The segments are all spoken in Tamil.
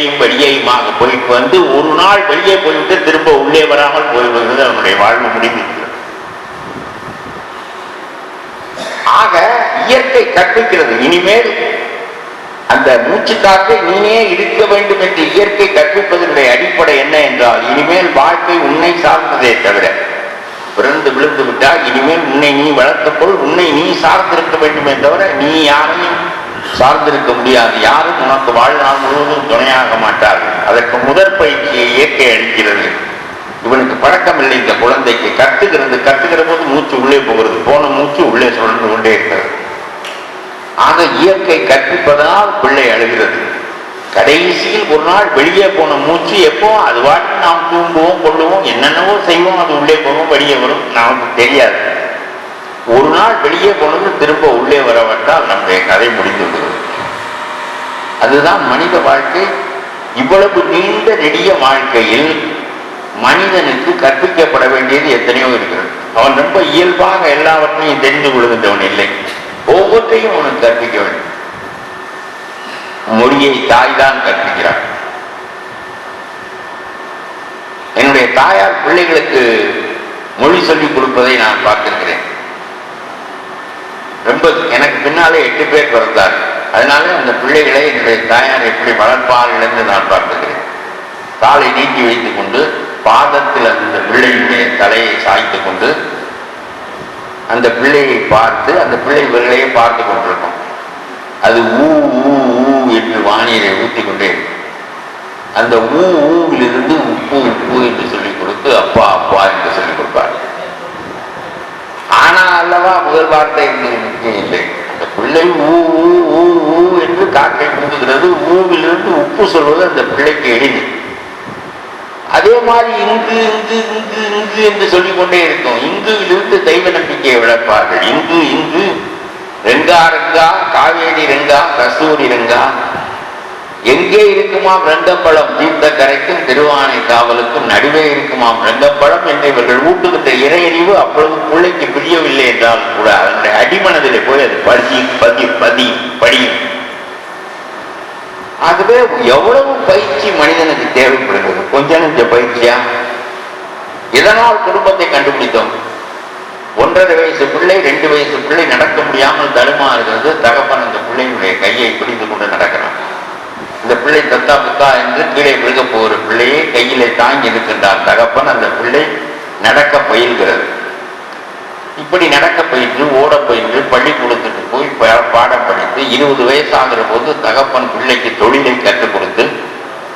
உள்ளேயும் வெளியேயுமாக போயிட்டு வந்து ஒரு நாள் வெளியே போய்விட்டு திரும்ப உள்ளே வராமல் போய்விடுவது அவனுடைய வாழ்வு முடிந்திருக்கிறது ஆக இயற்கை கற்பிக்கிறது. இனிமேல் அந்த மூச்சு காற்றை நீனே இருக்க வேண்டும் என்று இயற்கை கற்பிப்பதனுடைய அடிப்படை என்ன என்றால் இனிமேல் வாழ்க்கை உன்னை சார்ந்ததே தவிர பிறந்து விழுந்து விட்டால் இனிமேல் உன்னை நீ வளர்த்துக்கொள் உன்னை நீ சார்ந்திருக்க வேண்டுமே தவிர நீ யாரையும் சார்ந்திருக்க முடியாது. யாரும் உனக்கு வாழ்நாள் முழுவதும் துணையாக மாட்டார்கள். அதற்கு முதற் பயிற்சியை இயற்கை அளிக்கிறது. இவனுக்கு பழக்கம் இல்லை இந்த குழந்தைக்கு. கத்துக்கிறது கத்துக்கிற போது மூச்சு உள்ளே போகிறது. போன மூச்சு உள்ளே சுழன்று கொண்டே இருக்கிறது. ஆக இயற்கை கற்பிப்பதனால் பிள்ளை அழுகிறது. கடைசியில் ஒரு நாள் வெளியே போன மூச்சு எப்போ? அது வாட்டி நாம் தூங்குவோம் கொள்ளுவோம் என்னென்னவோ செய்வோம் அது உள்ளே போகும் வெளியே வரும். நமக்கு தெரியாது. ஒரு நாள் வெளியே போனது திரும்ப உள்ளே வரவட்டால் நம்முடைய கதை முடிந்து விடுகிறது அதுதான் மனித வாழ்க்கை. இவ்வளவு நீண்ட நெடிய வாழ்க்கையில் மனிதனுக்கு கற்பிக்கப்பட வேண்டியது எத்தனையோ இருக்கிறது. அவன் ரொம்ப இயல்பாக எல்லாவற்றையும் தெரிந்து கொள்கின்றவன் இல்லை. ஒவ்வொன்றையும் அவனுக்கு கற்பிக்க வேண்டும். மொழியை தாய் தான் கற்பிக்கிறான். என்னுடைய தாயார் பிள்ளைகளுக்கு மொழி சொல்லிக் கொடுப்பதை நான் பார்த்திருக்கிறேன். ரொம்ப எனக்கு பின்னாலே எட்டு பேர் பிறந்தார். அதனால அந்த பிள்ளைகளை என்னுடைய தாயார் எப்படி வளர்ப்பார்கள் என்று நான் பார்த்துக்கிறேன். காலை நீக்கி வைத்துக் கொண்டு பாதத்தில் அந்த பிள்ளையினுடைய தலையை சாய்த்து கொண்டு அந்த பிள்ளையை பார்த்து அந்த பிள்ளை இவர்களையே பார்த்து கொண்டிருக்கும். அது ஊ ஊ ஊ என்று வானிலை ஊற்றிக்கொண்டே கொண்டே இருக்கும். அந்த ஊ ஊவிலிருந்து உப்பு உப்பு என்று சொல்லிக் கொடுத்து அப்பா அப்பா என்று சொல்லிக் கொடுப்பார். ஆனா அல்லவா முதல் வார்த்தை இங்கு முக்கியம் இல்லை அந்த பிள்ளை ஊ ஊ ஊ ஊ என்று காக்கை முந்துகிறது ஊவிலிருந்து உப்பு சொல்வது அந்த பிள்ளைக்கு எளிது அதே மாதிரி இங்கு இங்கு இங்கு இங்கு என்று சொல்லிக்கொண்டே இருக்கும். இங்குவிலிருந்து தெய்வ நம்பிக்கையை விளப்பார்கள் இங்கு இங்கு ரெங்கா ரெங்கா காவேரி ரெங்கா கஸ்தூரி ரெங்கா. எங்கே இருக்குமாம் ரங்கப்பழம் தீர்த்த கரைக்கும் திருவானை காவலுக்கும் நடுவே இருக்குமாம் ரங்கப்பழம் என்று இவர்கள் ஊட்டுகின்ற இறையறிவு அப்பொழுது பிள்ளைக்கு பிரியவில்லை என்றால் கூட அதனுடைய அடிமனதிலே போய் அது பதி பதி பதி படியும் ஆகவே எவ்வளவு பயிற்சி மனிதனுக்கு தேவைப்படுகிறது? கொஞ்ச நஞ்ச பயிற்சியா? இதனால் குடும்பத்தை கண்டுபிடித்தோம்? ஒன்றரை வயசு பிள்ளை ரெண்டு வயசு பிள்ளை நடக்க முடியாமல் தடுமாறுகிறது. தகப்பன் அந்த பிள்ளையினுடைய கையை பிடித்து கொண்டு நடக்கிறான். இந்த பிள்ளை தத்தா புத்தா என்று கீழே விழுக போகிற பிள்ளையை கையிலே தாங்கி இருக்கின்றான். தகப்பன் அந்த பிள்ளை நடக்க பயில்கிறது இப்படி நடக்க பயின்று ஓட பயின்று பள்ளிக்கூடத்துக்கு போய் பா- பாடம் படித்து இருபது வயசு ஆகிற போது தகப்பன் பிள்ளைக்கு தொழிலை கற்றுக் கொடுத்து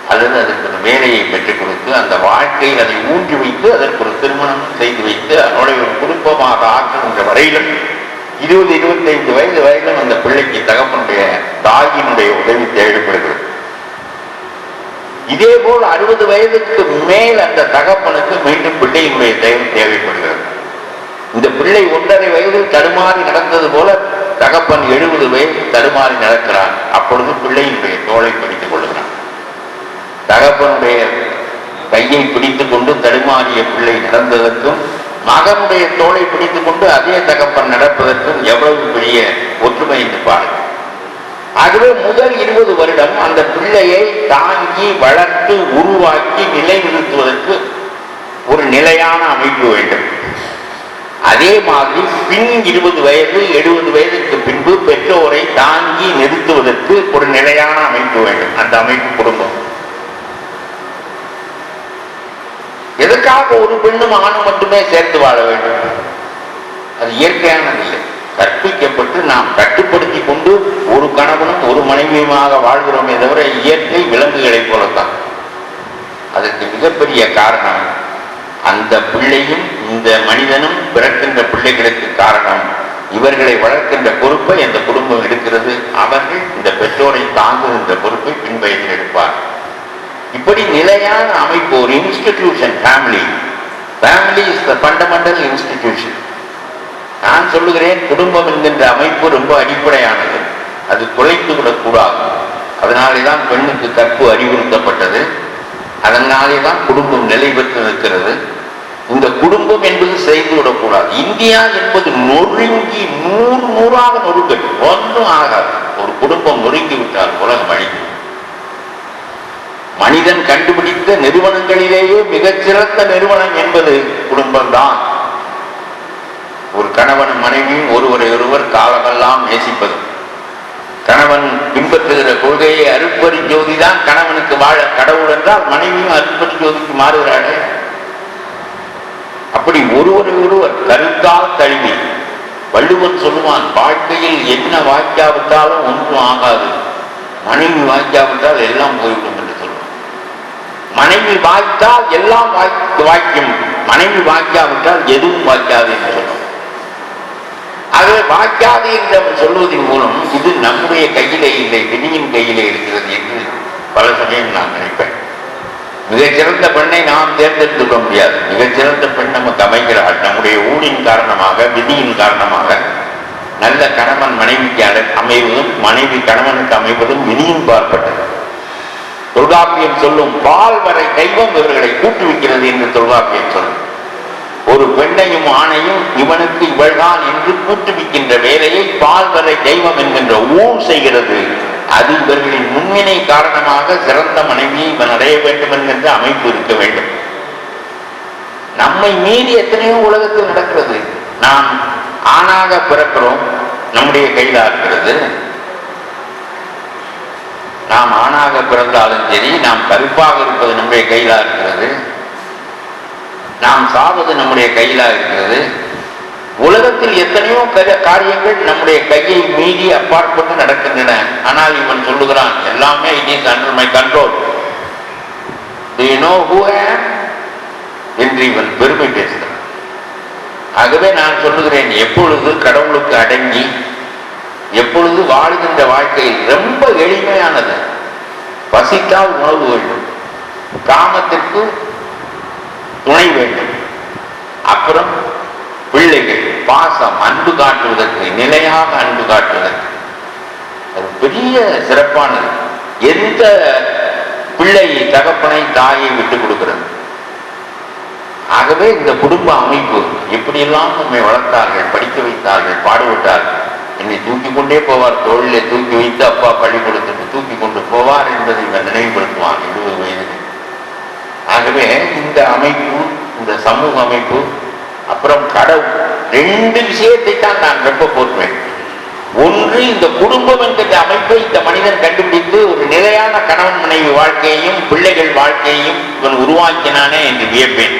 அல்லது அதற்கு ஒரு வேலையை பெற்றுக் கொடுத்து அந்த வாழ்க்கையில் அதை ஊன்றி வைத்து அதற்கு ஒரு திருமணம் செய்து வைத்து அதனுடைய ஒரு குடும்பமாக ஆக்குகின்ற வரையிலும் இருபது இருபத்தைந்து வயது வரையிலும் அந்த பிள்ளைக்கு தகப்பனுடைய தாயினுடைய உதவி தேவைப்படுகிறது. இதே போல் அறுபது வயதுக்கு மேல் அந்த தகப்பனுக்கு மீண்டும் பிள்ளையினுடைய தேவை தேவைப்படுகிறது. இந்த பிள்ளை ஒன்றரை வயதில் தடுமாறி நடந்தது போல தகப்பன் எழுபது வயது தடுமாறி நடக்கிறான். அப்பொழுது பிள்ளையினுடைய தோளை பிடித்துக் கொள்கிறான். தகப்பனுடைய கையை பிடித்துக் கொண்டு தடுமாறிய பிள்ளை நடந்ததற்கும் மகனுடைய தோளை பிடித்துக் கொண்டு அதே தகப்பன் நடப்பதற்கும் எவ்வளவு பெரிய ஒற்றுமை என்று பாருங்கள். ஆகவே முதல் இருபது வருடம் அந்த பிள்ளையை தாங்கி வளர்த்து உருவாக்கி நிலைநிறுத்துவதற்கு ஒரு நிலையான அமைப்பு வேண்டும். அதே மாதிரி பின் இருபது வயது எழுபது வயதுக்கு பின்பு பெற்றோரை தாங்கி நிறுத்துவதற்கு ஒரு நிலையான அமைப்பு வேண்டும். அந்த அமைப்பு குடும்பம். எதற்காக ஒரு பெண்ணும் ஆணும் மட்டுமே சேர்த்து வாழ வேண்டும்? அது இயற்கையானது இல்லை கற்பிக்கப்பட்டு நாம் கட்டுப்படுத்தி கொண்டு ஒரு கணவனும் ஒரு மனைவியுமாக வாழ்கிறோமே தவிர இயற்கை விலங்குகளைப் போலத்தான். அதற்கு மிகப்பெரிய காரணம் அந்த பிள்ளையும் இந்த மனிதனும் பிறக்கின்ற பிள்ளைகளுக்கு காரணம் இவர்களை வளர்க்கின்ற பொறுப்பை அந்த குடும்பம் எடுக்கிறது. அவர்கள் இந்த பெற்றோரை தாங்குகின்ற பொறுப்பை பின்வயதில் எடுப்பார். இப்படி நிலையான அமைப்பு ஒரு institution family family is the fundamental institution நான் சொல்லுகிறேன் குடும்பம் என்கின்ற அமைப்பு ரொம்ப அடிப்படையானது. அது குலைத்து விடக்கூடாது அதனாலே தான் பெண்ணுக்கு கற்பு அறிவுறுத்தப்பட்டது. அதனாலே தான் குடும்பம் நிலை பெற்று நிற்கிறது. இந்த குடும்பம் என்பது செய்து விடக்கூடாது. இந்தியா என்பது நொறுங்கி நூறு நூறாக நொறுக்கட்டும் ஒன்றும் ஆகாது. ஒரு குடும்பம் நொறுங்கி விட்டால் உலகம் அழிக்கும். மனிதன் கண்டுபிடித்த நிறுவனங்களிலேயே மிகச்சிறந்த நிறுவனம் என்பது குடும்பம்தான். ஒரு கணவன் மனைவியும் ஒருவரை ஒருவர் காலமெல்லாம் நேசிப்பது. கணவன் பின்பற்றுகிற கொள்கையை அருப்பறி ஜோதி தான் கணவனுக்கு வாழ கடவுள் என்றால் மனைவியும் அருப்பறி ஜோதிக்கு மாறுகிறாளே அப்படி ஒருவர் ஒருவர் கருத்தால் தழுவி வள்ளுவன் சொல்லுவான் வாழ்க்கையில் என்ன வாய்க்காவிட்டாலும் ஒன்றும் ஆகாது. மனைவி வாய்க்காவிட்டால் எல்லாம் போய்விடும் என்று சொல்லுவான். மனைவி வாய்த்தால் எல்லாம் வாய்க்கும். மனைவி வாய்க்காவிட்டால் எதுவும் வாய்க்காது என்று சொல்லுவான். ஆகவே வாய்க்காது என்று அவன் சொல்வதன் மூலம் இது நம்முடைய கையிலே இல்லை வினியின் கையிலே இருக்கிறது என்று பல சமயம் நான் நினைப்பேன். மிகச்சிறந்த பெண்ணை நாம் தேர்ந்தெடுத்து கொள்ள முடியாது. மிகச்சிறந்த பெண் நமக்கு அமைகிறாள். நம்முடைய ஊழின் காரணமாக விதியின் காரணமாக நல்ல கணவன் மனைவிக்கு அமைவதும் மனைவி கணவனுக்கு அமைவதும் விதியும் பார்ப்பட்டது தொல்காப்பியம் சொல்லும் பால் வரை தெய்வம் இவர்களை கூட்டுவிக்கிறது என்று தொல்காப்பியம் சொல்லும். ஒரு பெண்ணையும் ஆணையும் இவனுக்கு இவள்தான் என்று கூட்டுவிக்கின்ற வேலையை பால் வரை தெய்வம் என்கின்ற ஊர் செய்கிறது. அது இவர்களின் முன்வினை காரணமாக சிறந்த மனைவியை இவன் அடைய வேண்டும் என்கின்ற அமைப்பு இருக்க வேண்டும். நம்மை மீறி எத்தனையோ உலகத்தில் நடக்கிறது. நாம் ஆணாக பிறக்கிறோம் நம்முடைய கையில இருக்கிறது நாம் ஆணாக பிறந்தாலும் சரி நாம் கருப்பாக இருப்பது நம்முடைய கையில இருக்கிறது நாம் சாவது நம்முடைய கையில இருக்கிறது உலகத்தில் எத்தனையோ காரியங்கள் நம்முடைய கையை மீறி அப்பாற்பட்டு நடக்கின்றன. ஆனால் இவன் சொல்லுகிறான் எல்லாமே it is under my control என்று இவன் பெருமை பேசுகிறான். ஆகவே நான் சொல்லுகிறேன் எப்பொழுது கடவுளுக்கு அடங்கி எப்பொழுது வாழுகின்ற வாழ்க்கையில் ரொம்ப எளிமையானது பசித்தால் உணவு வேண்டும். காமத்திற்கு துணை வேண்டும் அப்புறம் பிள்ளைகள் பாசம் அன்பு காட்டுவதற்கு நிலையாக அன்பு காட்டுவதற்கு. அது பெரிய சிறப்பானது. எந்த பிள்ளை தகப்பனை தாயை விட்டு கொடுக்கிறது? ஆகவே இந்த குடும்ப அமைப்பு எப்படியெல்லாம் நம்மை வளர்த்தார்கள் படிக்க வைத்தார்கள் பாடுவிட்டார்கள் என்னை தூக்கி கொண்டே போவார் தோளிலே தூக்கி வைத்து அப்பா பள்ளிக்கூடத்துக்கு தூக்கி கொண்டு போவார் என்பதை இவர் நினைவுபடுத்துவான் இருபது வயதில். ஆகவே இந்த அமைப்பு இந்த சமூக அமைப்பு அப்புறம் கடவுள் ரெண்டு விஷயத்தை தான் நான் ரொம்ப போற்றுவேன். ஒன்று இந்த குடும்பம் என்கின்ற அமைப்பை இந்த மனிதன் கண்டுபிடித்து ஒரு நிலையான கணவன் மனைவி வாழ்க்கையையும் பிள்ளைகள் வாழ்க்கையையும் இவன் உருவாக்கினானே என்று வியப்பேன்.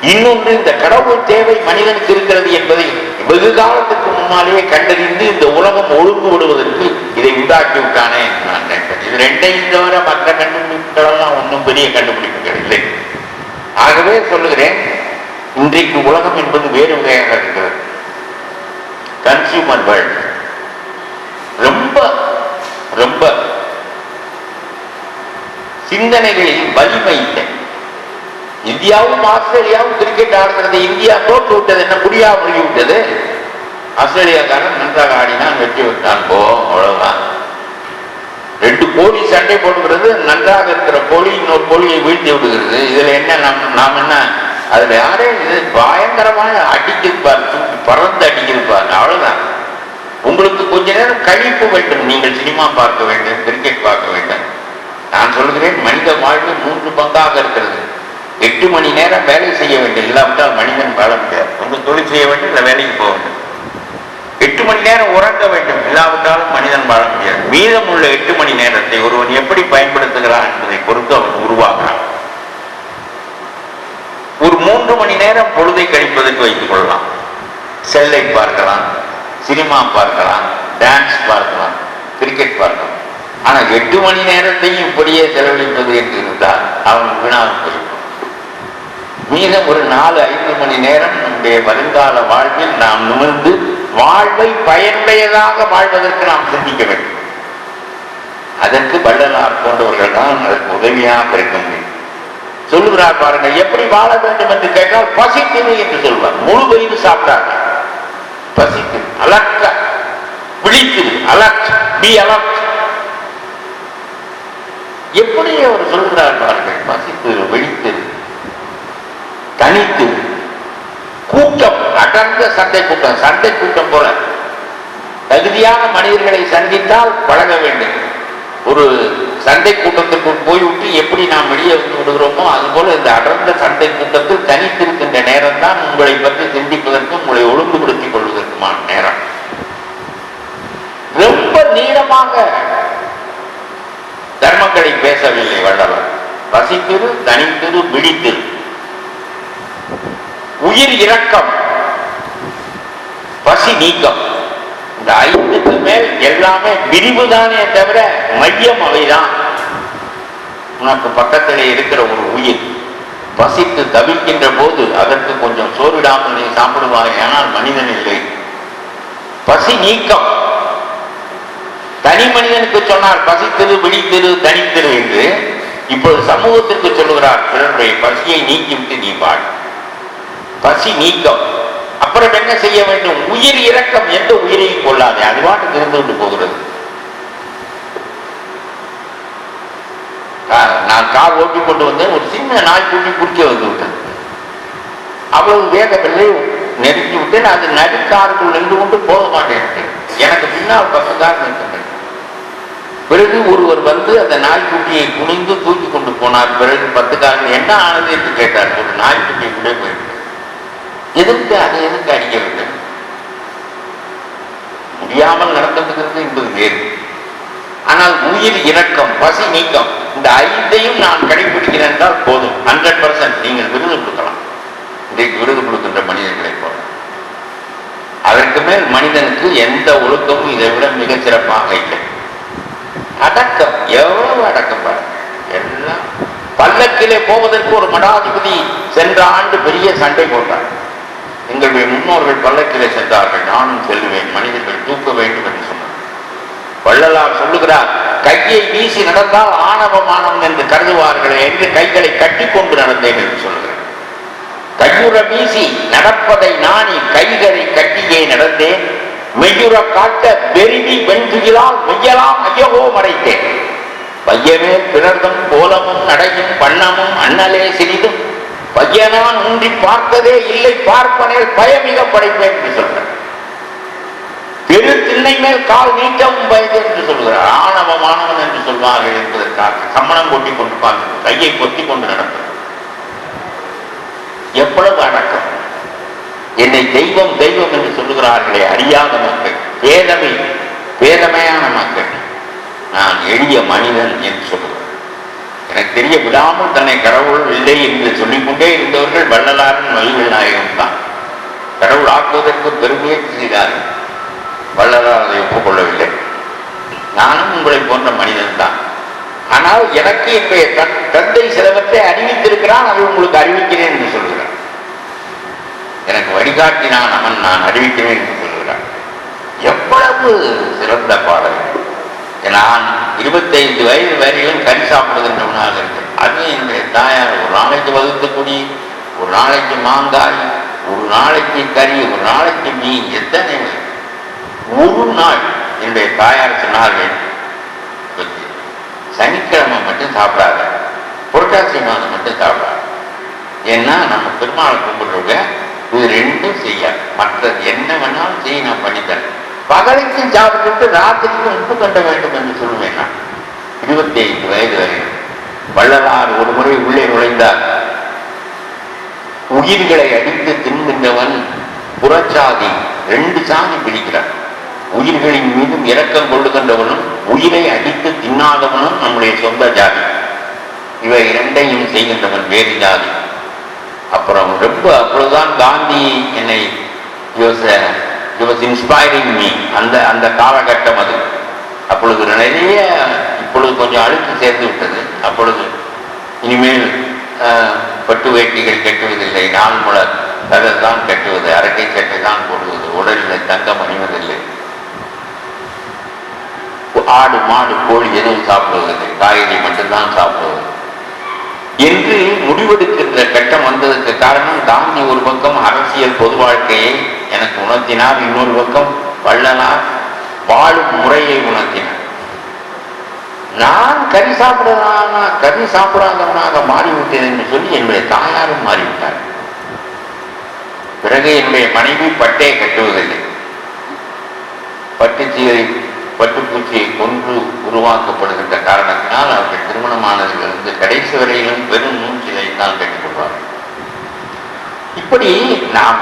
இன்னொன்று இந்த கடவுள் தேவை மனிதனுக்கு இருக்கிறது என்பதை வெகு காலத்துக்கு முன்னாலேயே கண்டறிந்து இந்த உலகம் ஒழுங்குபடுவதற்கு இதை உண்டாக்கி விட்டானே நான் நினைப்பேன். இது ரெண்டையும் தவிர மற்ற கண்டுபிடிப்புகளெல்லாம் ஒன்றும் பெரிய கண்டுபிடிப்புகள் இல்லை. ஆகவே சொல்லுகிறேன் இன்றைக்கு உலகம் என்பது வேறு வகையாக இருக்கிறது. கன்சியூமர் வேர்ல்ட் ரொம்ப ரொம்ப சிந்தனைகளில் வலிமை இல்லை. இந்தியாவும் ஆஸ்திரேலியாவும் கிரிக்கெட் ஆடுகிறது. இந்தியா தோற்று விட்டது. என்ன முடியா முடிவு விட்டது? ஆஸ்திரேலியாக்காரன் நன்றாக ஆடினான் வெற்றி விட்டான் போ அவ்வளவுதான். ரெண்டு கோழி சண்டை போடுகிறது. நன்றாக இருக்கிற கோழி இன்னொரு கோழியை வீழ்த்தி விடுகிறது. இதுல என்ன நாம் நாம் என்ன? அதுல யாரே இது? பயங்கரமாக அடிக்கிருப்பார் பறந்து அடிக்கிருப்பார் அவ்வளவுதான். உங்களுக்கு கொஞ்ச நேரம் கழிப்பு வேண்டும். நீங்கள் சினிமா பார்க்க வேண்டும் கிரிக்கெட் பார்க்க வேண்டும். நான் சொல்கிறேன் மனித வாழ்வு மூன்று பங்காக இருக்கிறது. எட்டு மணி நேரம் வேலை செய்ய வேண்டும் இல்லாவிட்டால் மனிதன் வாழ முடியாது. ஒன்று தொழில் செய்ய வேண்டும் இல்லை வேலைக்கு போக வேண்டும் எட்டு மணி நேரம் உறங்க வேண்டும் இல்லாவிட்டாலும் மனிதன் வாழ முடியாது. மீதம் உள்ள எட்டு மணி நேரத்தை ஒருவன் எப்படி பயன்படுத்துகிறான் என்பதை பொறுத்து அவன் உருவாகிறான். ஒரு மூன்று மணி நேரம் பொழுதை கழிப்பதற்கு வைத்துக் கொள்ளலாம். செல்லை பார்க்கலாம் சினிமா பார்க்கலாம் டான்ஸ் பார்க்கலாம் கிரிக்கெட் பார்க்கலாம். ஆனா எட்டு மணி நேரத்தையும் இப்படியே செலவழிப்பது என்று இருந்தால் அவன் வீணாக இருக்கும் மீதம் ஒரு நாலு ஐந்து மணி நேரம் நம்முடைய வருங்கால வாழ்வில் நாம் நிமிர்ந்து வாழ்வை பயனுடையதாக வாழ்வதற்கு நாம் சிந்திக்க வேண்டும். அதற்கு வள்ளலார் போன்றவர்கள் தான் அதற்கு உதவியாக இருக்க முடியும். சொல்லுகிறார் பாருங்க எப்படி வாழ வேண்டும் என்று கேட்டால் பசிக்குது என்று சொல்வார். முழு வயிறு சாப்பிடாங்க பசிக்குது அலர்ட் விழிக்குது அலர்ட் பி அலர்ட் எப்படி அவர் சொல்கிறார் பாருங்கள் பசித்து விழித்து தனித்து கூட்டம் அடர்ந்த சண்டை கூட்டம் சண்டை கூட்டம் போல தகுதியான மனிதர்களை சந்தித்தால் பழக வேண்டும். ஒரு சண்டை கூட்டத்திற்குள் போய்விட்டு எப்படி எப்படி நாம் வெளியே வந்து விடுகிறோமோ அதுபோல இந்த அடர்ந்த சண்டை கூட்டத்தில் தனித்திருக்கின்ற நேரம் தான் உங்களை பற்றி சிந்திப்பதற்கும் உங்களை ஒழுங்குபடுத்திக் கொள்வதற்குமான நேரம். ரொம்ப நீளமாக தர்மங்களை பேசவில்லை வல்லவர். வசித்திரு தனித்திரு விழித்திரு. உயிர் இரக்கம். பசி நீக்கம். இந்த ஐந்துக்கு மேல் எல்லாமே விரிவுதானே தவிர மையம் அவைதான். உனக்கு பக்கத்தில் இருக்கிற ஒரு உயிர் பசித்து தவிக்கின்ற போது அதற்கு கொஞ்சம் சோறிடாமல் நீ சாப்பிடுவாய் ஆனால் மனிதன் இல்லை. பசி நீக்கம். தனி மனிதனுக்கு சொன்னார் பசித்திரு விழித்திரு தனித்திரு என்று. இப்பொழுது சமூகத்திற்கு சொல்லுகிறார் பிறருடைய பசியை நீக்கிவிட்டு நீ பாடு. பசி நீக்கம். அப்புறம் என்ன செய்ய வேண்டும்? உயிர் இறக்கம் எந்த உயிரையும் கொள்ளாதே. அது பாட்டுக்கு இருந்து கொண்டு போகிறது. கா- நான் கார் ஓட்டி கொண்டு வந்தேன். ஒரு சின்ன நாய்க்குட்டி குடிக்க வந்து விட்டேன் அவ்வளவு வேகவில்லை நெருங்கி விட்டேன் அது நடுக்காருக்குள் நின்று கொண்டு போக மாட்டேன். எனக்கு பின்னால் பத்து கார் பிறகு ஒருவர் வந்து அந்த நாய்க்குட்டியை குனிந்து தூக்கி கொண்டு போனார். பிறகு பத்து காரணம் என்ன ஆனது? என்று கேட்டார். ஒரு நாய்க்குட்டியை கூட போயிட்டு எதுக்கு அதை எதுக்கு அடிக்கிறது? முடியாமல் நடந்துகிறது என்பது வேறு. ஆனால் உயிர் இறக்கம் பசி நீக்கம் இந்த ஐந்தையும் நான் கடைபிடிக்கிறேன் என்றால் போதும். ஹண்ட்ரட் பர்சன்ட் நீங்கள் விருது கொடுக்கலாம். இன்றைக்கு விருது கொடுக்கின்ற மனிதர்களை போல. அதற்கு மேல் மனிதனுக்கு எந்த ஒழுக்கமும் இதை விட மிகச்சிறப்பாக இல்லை. அடக்கம் எவ்வளவு அடக்கம் பாருங்க. எல்லாம் பல்லக்கிலே போவதற்கு ஒரு மடாதிபதி சென்ற ஆண்டு பெரிய சண்டை போட்டார். எங்களுடைய முன்னோர்கள் பல்லக்கிலே சென்றார்கள். நானும் செல்லுவேன். மனிதர்கள் தூக்க வேண்டும் என்று சொன்னார். வள்ளலார் சொல்லுகிறார் கையை வீசி நடந்தால் ஆணவமானம் என்று கருதுவார்களே என்று கைகளை கட்டி கொண்டு நடந்தேன் என்று சொல்லுகிறேன் கையுற வீசி நடப்பதை நாணி கைகளை கட்டியே நடந்தேன். மெய்யுற காட்ட பெருவி வெண்துயிலால் மெய்யலாம் ஐயகோ மறைத்தேன். பையமே பிறர்தம் கோலமும் நடையும் வண்ணமும் அண்ணலே சிறிதும் பையனான் உன்றி பார்த்ததே இல்லை பார்ப்பனே பயமிக படைப்பேன் என்று சொல்றேன் பெரு திண்ணை மேல் கால் நீட்டவும் பயது என்று சொல்கிறார். ஆணவமானவன் என்று சொல்வார்கள் என்பதற்காக சம்மணம் கொட்டி கொண்டு பார்க்கிறது கையை கொத்தி கொண்டு நடப்பது. எவ்வளவு அடக்கம். என்னை தெய்வம் தெய்வம் என்று சொல்லுகிறார்களே அறியாத மக்கள் பேதமை பேதமையான மக்கள். நான் எளிய மனிதன் என்று சொல்லுகிறேன். எனக்கு தெரிய விடாமல் தன்னை கடவுள் இல்லை என்று சொல்லிக்கொண்டே இருந்தவர்கள் வள்ளலாரின் மகிழ்வு நாயகம் தான். கடவுள் ஆக்குவதற்கு பெருமுயற்சி செய்தார்கள். வள்ளலார் அதை ஒப்புக்கொள்ளவில்லை. நானும் உங்களை போன்ற மனிதன் தான். ஆனால் எனக்கு என்னுடைய தந்தை சிலவற்றை அறிவித்திருக்கிறான் அதை உங்களுக்கு அறிவிக்கிறேன் என்று சொல்கிறார். எனக்கு வழிகாட்டினான் அவன் நான் அறிவிக்கிறேன் என்று சொல்கிறான் எவ்வளவு சிறந்த பாடல் நான் இருபத்தைந்து வயது வரையிலும் கறி சாப்பிடுகின்றவனாக இருக்கேன் அது என்னுடைய தாயார் ஒரு நாளைக்கு வகுத்து குடி ஒரு நாளைக்கு மாங்காய் ஒரு நாளைக்கு கறி ஒரு நாளைக்கு மீன் எத்தனை ஒரு நாள் என்னுடைய தாயார் சொன்னார்கள் சனிக்கிழமை மட்டும் சாப்பிடாத புரட்டாசி மாதம் மட்டும் சாப்பிடாது. ஏன்னா நம்ம பெருமாளை கும்பிடுறவங்க இது ரெண்டும் செய்யாது. மற்றது என்ன வேணாலும் செய்ய நான் பண்ணித்தரேன். பகலுக்கும் சாப்பிட்டு ராத்திரிக்கும் உப்பு கட்ட வேண்டும் என்று சொல்லுவேன் நான். இருபத்தி ஐந்து வயது வரை. வள்ளலார் ஒரு முறை உள்ளே நுழைந்தார். உயிர்களை அடித்து தின்கின்றவன் புறச்சாதி ரெண்டு சாதி பிடிக்கிறான். உயிர்களின் மீதும் இரக்கம் கொள்ளுகின்றவனும் உயிரை அடித்து தின்னாதவனும் நம்முடைய சொந்த ஜாதி. இவை இரண்டையும் செய்கின்றவன் வேறு ஜாதி. அப்புறம் ரொம்ப அப்பொழுதுதான் காந்தி என்னை இன்ஸ்பைரிங் மீ அந்த அந்த காலகட்டம் அது. அப்பொழுது நிறைய இப்பொழுது கொஞ்சம் அழுத்து சேர்ந்து விட்டது. அப்பொழுது இனிமேல் ஆஹ், பட்டு வேட்டிகள் கட்டுவதில்லை. நாள் முழர் கதர் தான் கட்டுவது அரக்கை சட்டை தான் போடுவது உடலில் தங்கம் அணிவதில்லை. ஆடு மாடு கோழி எதுவும் சாப்பிடுவதில்லை. காய்கறி மட்டும்தான் சாப்பிடுவது. என்று முடிவெடுக்கின்ற கட்டம் வந்ததற்கு காரணம் காந்தி ஒரு பக்கம் அரசியல் பொது வாழ்க்கையை எனக்கு உணர்த்தினார் இன்னொரு பக்கம் வள்ளலார் வாழும் முறையை உணர்த்தினார். நான் கறி சாப்பிடுறானா கறி சாப்பிடாதவனாக மாறிவிட்டேன் என்று சொல்லி என்னுடைய தாயாரும் மாறிவிட்டார். பிறகு என்னுடைய மனைவி பட்டே கட்டுவதில்லை. பட்டு பட்டுப்பூச்சியை கொன்று உருவாக்கப்படுகின்ற காரணத்தினால் அவர்கள் திருமணமானதிலிருந்து கடைசி வரையிலும் வெறும் மூச்சிலை தான் கட்டிக்கொள்வார்கள் இப்படி நாம்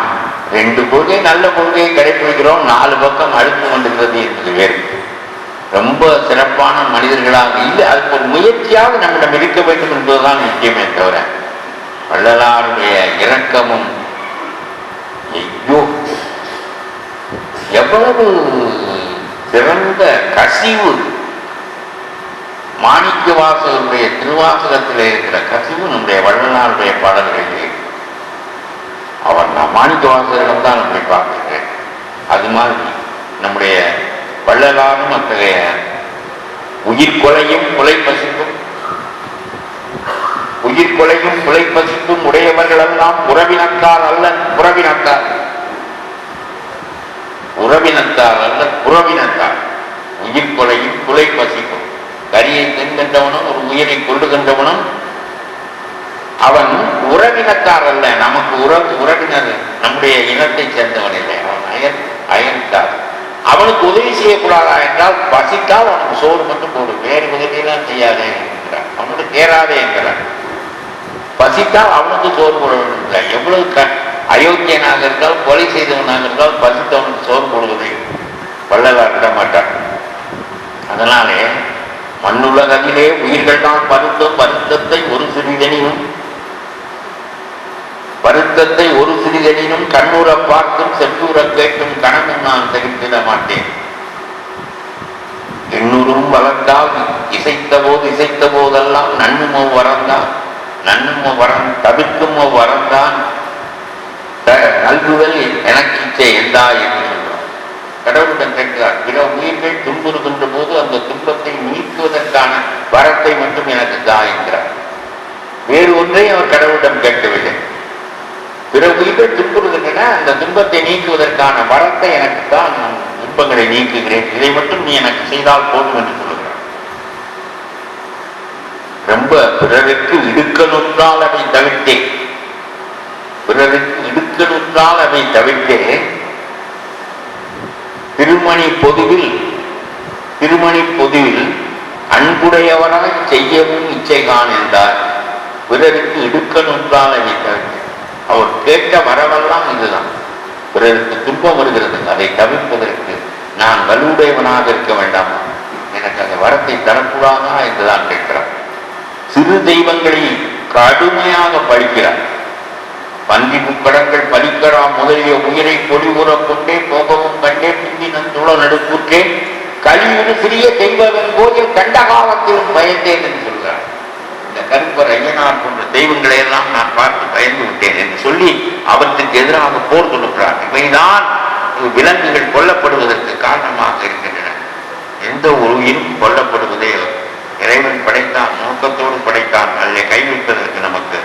ரெண்டு கொள்கை நல்ல கொள்கையை கடைபிடிக்கிறோம் நாலு பக்கம் அழுத்து கொண்டிருக்கிறது என்பது வேறு. ரொம்ப சிறப்பான மனிதர்களாக இல்லை. அதுக்கு ஒரு முயற்சியாக நம்மிடம் இருக்க வேண்டும் என்பதுதான் முக்கியமே தவிர வள்ளலாருடைய இரக்கமும் ஐயோ எவ்வளவு சிறந்த கசிவு. மாணிக்க வாசகருடைய திருவாசகத்தில் இருக்கிற கசிவு நம்முடைய வள்ளலாருடைய பாடல்களிலே இருக்கு. மாணிக்க தான் நம்மை பார்க்கிறேன் அது மாதிரி நம்முடைய வள்ளலாரும் அத்தகைய உயிர் கொலையும் கொலை பசிக்கும் உயிர் கொலையும் கொலை பசிக்கும் உடையவர்கள் எல்லாம் உறவினத்தார் அல்ல புறவினத்தார் உறவினத்தால் அல்ல புறவினத்தார் உயிர் கொலையும் கொலை பசிக்கும் கரியை தின்கின்றவனும் ஒரு உயிரை கொள்ளுகின்றவனும் அவன் உறவினத்தார் அல்ல நமக்கு உறவு உறவினர் நம்முடைய இனத்தை சேர்ந்தவன் இல்லை. அவன் அயன் அயன்தார் அவனுக்கு உதவி செய்யக்கூடாதா என்றால் பசித்தால் அவனுக்கு சோறு மட்டும் போடும் வேறு உதவியெல்லாம் செய்யாதே என்கிறான் அவனுக்கு தேராதே என்கிறான் பசித்தால் அவனுக்கு சோறு போட வேண்டும் இல்லை. எவ்வளவு க அயோக்கியனாக இருந்தால் கொலை செய்தவனாக இருந்தால் பசித்தவனுக்கு சோறு போடுவதை வள்ளலார் விட மாட்டான் அதனாலே மண்ணுலகிலே உயிர்கள் தான் பருத்த பருத்தத்தை ஒரு சிறிதனையும் வருத்தத்தை ஒரு சிறிதெனினும் கண்ணூர பார்த்தும் செற்றூர கேட்டும் கணமும் நான் தெரிந்திட மாட்டேன். எண்ணூரும் வளர்ந்தால் இசைத்த போது இசைத்த போதெல்லாம் நன்னுமோ வரந்தான் நன்னுமோ வரம் தவிர்க்குமோ வரந்தான் நல்குதல் எனக்கு இச்சை எந்தா என்று சொல்றார் கடவுளிடம் கேட்கிறார் பிற உயிர்கள் துன்புறுகின்ற போது அந்த துன்பத்தை நீக்குவதற்கான வரத்தை மட்டும் எனக்கு தா என்கிறார். வேறு ஒன்றை அவர் கடவுளிடம் கேட்கவில்லை. பிற உயிரை துன்புறுதுன்னா அந்த துன்பத்தை நீக்குவதற்கான வரத்தை எனக்கு தான் நான் துன்பங்களை நீக்குகிறேன். இதை மட்டும் நீ எனக்கு செய்தால் போதும் என்று சொல்லுகிறார் ரொம்ப பிறருக்கு இடுக்கணுன்றால் அதை தவிர்த்தேன் பிறருக்கு இடுக்கணுன்றால் அதை தவிர்த்தேன் திருமணி பொதுவில் திருமணி பொதுவில் அன்புடையவராய் செய்யவும் இச்சை காண் பிறருக்கு இடுக்கணுன்றால் அதை தவிர்த்தேன் அவர் கேட்ட வரவெல்லாம் இதுதான். பிறருக்கு துன்பம் வருகிறது அதை தவிர்ப்பதற்கு நான் வலுவுடையவனாக இருக்க வேண்டாமா? எனக்கு அந்த வரத்தை தரக்கூடாதா என்றுதான் கேட்கிறார். சிறு தெய்வங்களை கடுமையாக பழிக்கிறார். பன்றி முக்கடங்கள் பலிக்கடா முதலிய உயிரை பொலிவுறக் கொண்டே போகவும் கண்டே பிந்தி நந்துள நடுக்கூற்றே கலியுறு சிறிய தெய்வம் போதில் கண்ட காலத்திலும் பயந்தேன் என்று சொல்கிறார். இந்த கருப்பர் ஐயனார் போன்ற தெய்வங்களை எல்லாம் நான் பயந்து விட்டேன் என்று சொல்லி அவற்றுக்கு எதிராக போர் தொடுக்கிறார். இவைதான் விலங்குகள் கொல்லப்படுவதற்கு காரணமாக இருக்கின்றன. எந்த ஒரு உயிரும் கொல்லப்படுவதே இறைவன் படைத்தான் நோக்கத்தோடு படைத்தான் அல்ல கைவிட்டதற்கு நமக்கு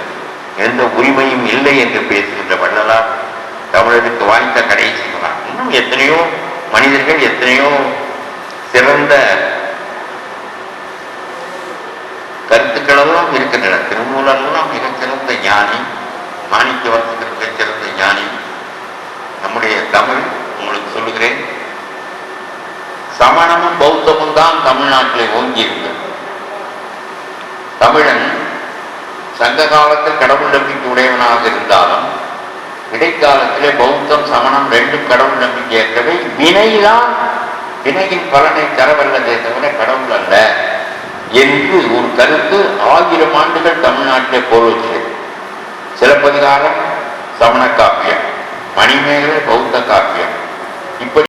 எந்த உரிமையும் இல்லை என்று பேசுகின்ற வள்ளலார் தமிழருக்கு வாய்ந்த கடைசி இன்னும் எத்தனையோ மனிதர்கள் எத்தனையோ சிறந்த கருத்துக்களெல்லாம் இருக்கின்றன. திருமூலெல்லாம் மிகச்சிறந்த ஞானி மாணிக்க வாசகர் மிகச்சிறந்த ஞானி. நம்முடைய தமிழ் உங்களுக்கு சொல்லுகிறேன். சமணமும் பௌத்தமும் தான் தமிழ்நாட்டிலே ஓங்கி தமிழன் சங்க காலத்தில் கடவுள் நம்பிக்கை உடையவனாக இருந்தாலும் இடைக்காலத்திலே பௌத்தம் சமணம் ரெண்டும் கடவுள் நம்பிக்கை ஏற்றவை. வினைதான் வினையின் பலனை தரவல்லதே தவிர கடவுள் அல்ல என்று ஒரு கருத்து ஆயிரம் ஆண்டுகள் தமிழ்நாட்டிலே போர்வச்சு சிலப்பதிகாரம் சமண காப்பியம். மணிமேகலை பௌத்த காப்பியம். இப்படி